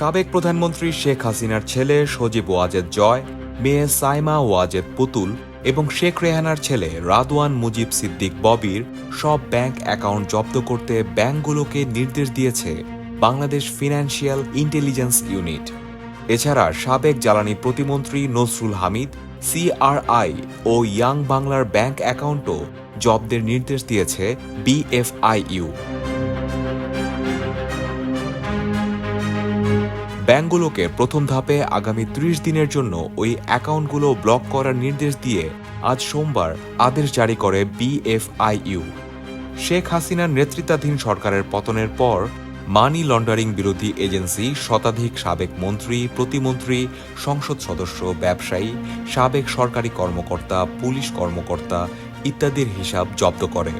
সাবেক প্রধানমন্ত্রী শেখ হাসিনার ছেলে সজীব ওয়াজেদ জয়, মেয়ে সাইমা ওয়াজেদ পুতুল এবং শেখ রেহানার ছেলে রাদওয়ান মুজিব সিদ্দিক ববির সব ব্যাংক অ্যাকাউন্ট জব্দ করতে ব্যাংকগুলোকে নির্দেশ দিয়েছে বাংলাদেশ ফিনান্সিয়াল ইন্টেলিজেন্স ইউনিট। এছাড়া সাবেক জ্বালানি প্রতিমন্ত্রী নসরুল হামিদ, সিআরআই ও ইয়াং বাংলার ব্যাংক অ্যাকাউন্টও জব্দের নির্দেশ দিয়েছে বিএফআইইউ। ব্যাংকগুলোকে প্রথম ধাপে আগামী ত্রিশ দিনের জন্য ওই অ্যাকাউন্টগুলো ব্লক করার নির্দেশ দিয়ে আজ সোমবার আদেশ জারি করে বিএফআইইউ। শেখ হাসিনার নেতৃত্বাধীন সরকারের পতনের পর মানি লন্ডারিং বিরোধী এজেন্সি, শতাধিক সাবেক মন্ত্রী, প্রতিমন্ত্রী, সংসদ সদস্য, ব্যবসায়ী, সাবেক সরকারি কর্মকর্তা, পুলিশ কর্মকর্তা ইত্যাদির হিসাব জব্দ করে।